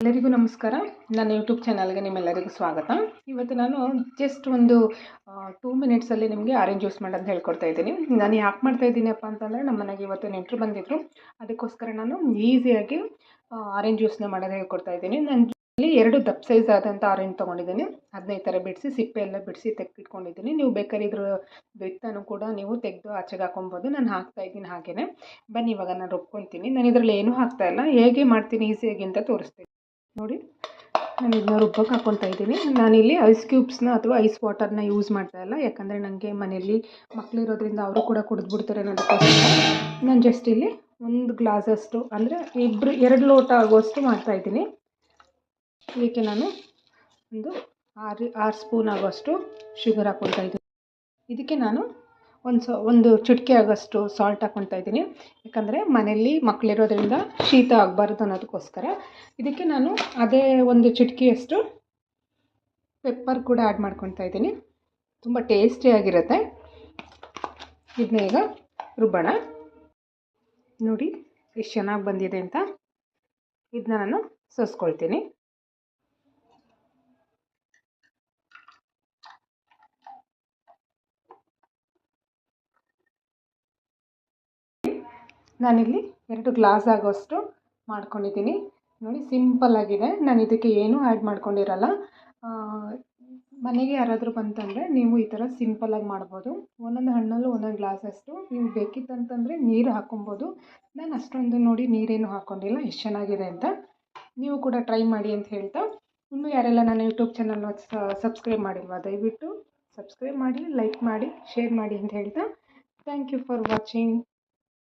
ಎಲ್ಲರಿಗೂ ನಮಸ್ಕಾರ. ನನ್ನ ಯೂಟ್ಯೂಬ್ ಚಾನಲ್ಗೆ ನಿಮ್ಮೆಲ್ಲರಿಗೂ ಸ್ವಾಗತ. ಇವತ್ತು ನಾನು ಜಸ್ಟ್ ಒಂದು ಟೂ ಮಿನಿಟ್ಸಲ್ಲಿ ನಿಮಗೆ ಆರೆಂಜ್ ಜ್ಯೂಸ್ ಮಾಡೋದು ಹೇಳ್ಕೊಡ್ತಾ ಇದ್ದೀನಿ. ನಾನು ಯಾಕೆ ಮಾಡ್ತಾ ಇದ್ದೀನಪ್ಪ ಅಂತಂದರೆ ನಮ್ಮ ಮನೆಗೆ ಇವತ್ತು ನೆಂಟರು ಬಂದಿದ್ದರು ಅದಕ್ಕೋಸ್ಕರ ನಾನು ಈಸಿಯಾಗಿ ಆರೆಂಜ್ ಜ್ಯೂಸ್ನ ಮಾಡೋದು ಹೇಳ್ಕೊಡ್ತಾ ಇದ್ದೀನಿ. ನಾನು ಇಲ್ಲಿ ಎರಡು ದಪ್ಪ ಸೈಜ್ ಆದಂಥ ಆರೆಂಜ್ ತೊಗೊಂಡಿದ್ದೀನಿ. ಅದನ್ನ ಈ ಥರ ಬಿಡಿಸಿ, ಸಿಪ್ಪೆ ಎಲ್ಲ ಬಿಡಿಸಿ ತೆಗೆದಿಟ್ಕೊಂಡಿದ್ದೀನಿ. ನೀವು ಬೇಕಾದ್ರೆ ಇದ್ರ ಬೆತ್ತನೂ ಕೂಡ ನೀವು ತೆಗೆದು ಆಚೆಗೆ ಹಾಕೊಬೋದು ನಾನು ಹಾಕ್ತಾ ಇದ್ದೀನಿ ಹಾಗೇ ಬನ್ನಿ, ಇವಾಗ ನಾನು ರುಬ್ಕೊತೀನಿ. ನಾನು ಇದರಲ್ಲಿ ಏನೂ ಹಾಕ್ತಾ ಇಲ್ಲ. ಹೇಗೆ ಮಾಡ್ತೀನಿ ಈಸಿಯಾಗಿ ಅಂತ ತೋರಿಸ್ತೀನಿ. ನೋಡಿ, ನಾನು ಇದನ್ನ ರುಬ್ಬಕ್ಕೆ ಹಾಕ್ಕೊತಾ ಇದ್ದೀನಿ. ನಾನಿಲ್ಲಿ ಐಸ್ ಕ್ಯೂಬ್ಸ್ನ ಅಥವಾ ಐಸ್ ವಾಟರ್ನ ಯೂಸ್ ಮಾಡ್ತಾ ಇಲ್ಲ. ಯಾಕಂದರೆ ನನಗೆ ಮನೆಯಲ್ಲಿ ಮಕ್ಕಳಿರೋದ್ರಿಂದ ಅವರು ಕೂಡ ಕುಡಿದ್ಬಿಡ್ತಾರೆ ಅನ್ನೋದಕ್ಕೋಸ್ಕರ. ನಾನು ಜಸ್ಟ್ ಇಲ್ಲಿ ಒಂದು ಗ್ಲಾಸಷ್ಟು ಅಂದರೆ ಇಬ್ಬರು ಎರಡು ಲೋಟ ಆಗುವಷ್ಟು ಮಾಡ್ತಾಯಿದ್ದೀನಿ ಇದಕ್ಕೆ ನಾನು ಒಂದು ಆರು ಆರು ಸ್ಪೂನ್ ಆಗುವಷ್ಟು ಶುಗರ್ ಹಾಕ್ಕೊತಾ ಇದ್ದೀನಿ. ಇದಕ್ಕೆ ನಾನು ಒಂದು ಸೊ, ಒಂದು ಚುಟ್ಕಿ ಆಗೋಷ್ಟು ಸಾಲ್ಟ್ ಹಾಕ್ಕೊತಾ ಇದ್ದೀನಿ. ಯಾಕಂದರೆ ಮನೆಯಲ್ಲಿ ಮಕ್ಕಳಿರೋದ್ರಿಂದ ಶೀತ ಆಗಬಾರ್ದು ಅನ್ನೋದಕ್ಕೋಸ್ಕರ. ಇದಕ್ಕೆ ನಾನು ಅದೇ ಒಂದು ಚಿಟಿಕೆಯಷ್ಟು ಪೆಪ್ಪರ್ ಕೂಡ ಆ್ಯಡ್ ಮಾಡ್ಕೊತಾ ಇದ್ದೀನಿ. ತುಂಬ ಟೇಸ್ಟಿಯಾಗಿರುತ್ತೆ ಇದನ್ನ ಈಗ ರುಬ್ಬೋಣ. ನೋಡಿ, ಎಷ್ಟು ಚೆನ್ನಾಗಿ ಬಂದಿದೆ ಅಂತ. ಇದನ್ನ ನಾನು ಸೋಸ್ಕೊಳ್ತೀನಿ. ನಾನಿಲ್ಲಿ ಎರಡು ಗ್ಲಾಸ್ ಆಗೋಷ್ಟು ಮಾಡ್ಕೊಂಡಿದ್ದೀನಿ. ನೋಡಿ, ಸಿಂಪಲ್ ಆಗಿದೆ. ನಾನು ಇದಕ್ಕೆ ಏನೂ ಆ್ಯಡ್ ಮಾಡ್ಕೊಂಡಿರಲ್ಲ. ಮನೆಗೆ ಯಾರಾದರೂ ಬಂತಂದರೆ ನೀವು ಈ ಥರ ಸಿಂಪಲ್ಲಾಗಿ ಮಾಡ್ಬೋದು. ಒಂದೊಂದು ಹಣ್ಣಲ್ಲೂ ಒಂದೊಂದು ಗ್ಲಾಸಷ್ಟು ನೀವು ಬೇಕಿತ್ತಂತಂದರೆ ನೀರು ಹಾಕೊಬೋದು. ನಾನು ಅಷ್ಟೊಂದು ನೋಡಿ ನೀರೇನು ಹಾಕ್ಕೊಂಡಿಲ್ಲ ಎಷ್ಟು ಚೆನ್ನಾಗಿದೆ ಅಂತ ನೀವು ಕೂಡ ಟ್ರೈ ಮಾಡಿ ಅಂತ ಹೇಳ್ತಾ. ಇನ್ನೂ ಯಾರೆಲ್ಲ ನನ್ನ ಯೂಟ್ಯೂಬ್ ಚಾನಲ್ನ ಸಬ್ಸ್ಕ್ರೈಬ್ ಮಾಡಿಲ್ವಾ? ದಯವಿಟ್ಟು ಸಬ್ಸ್ಕ್ರೈಬ್ ಮಾಡಿ, ಲೈಕ್ ಮಾಡಿ, ಶೇರ್ ಮಾಡಿ ಅಂತ ಹೇಳ್ತಾ. Thank you for watching.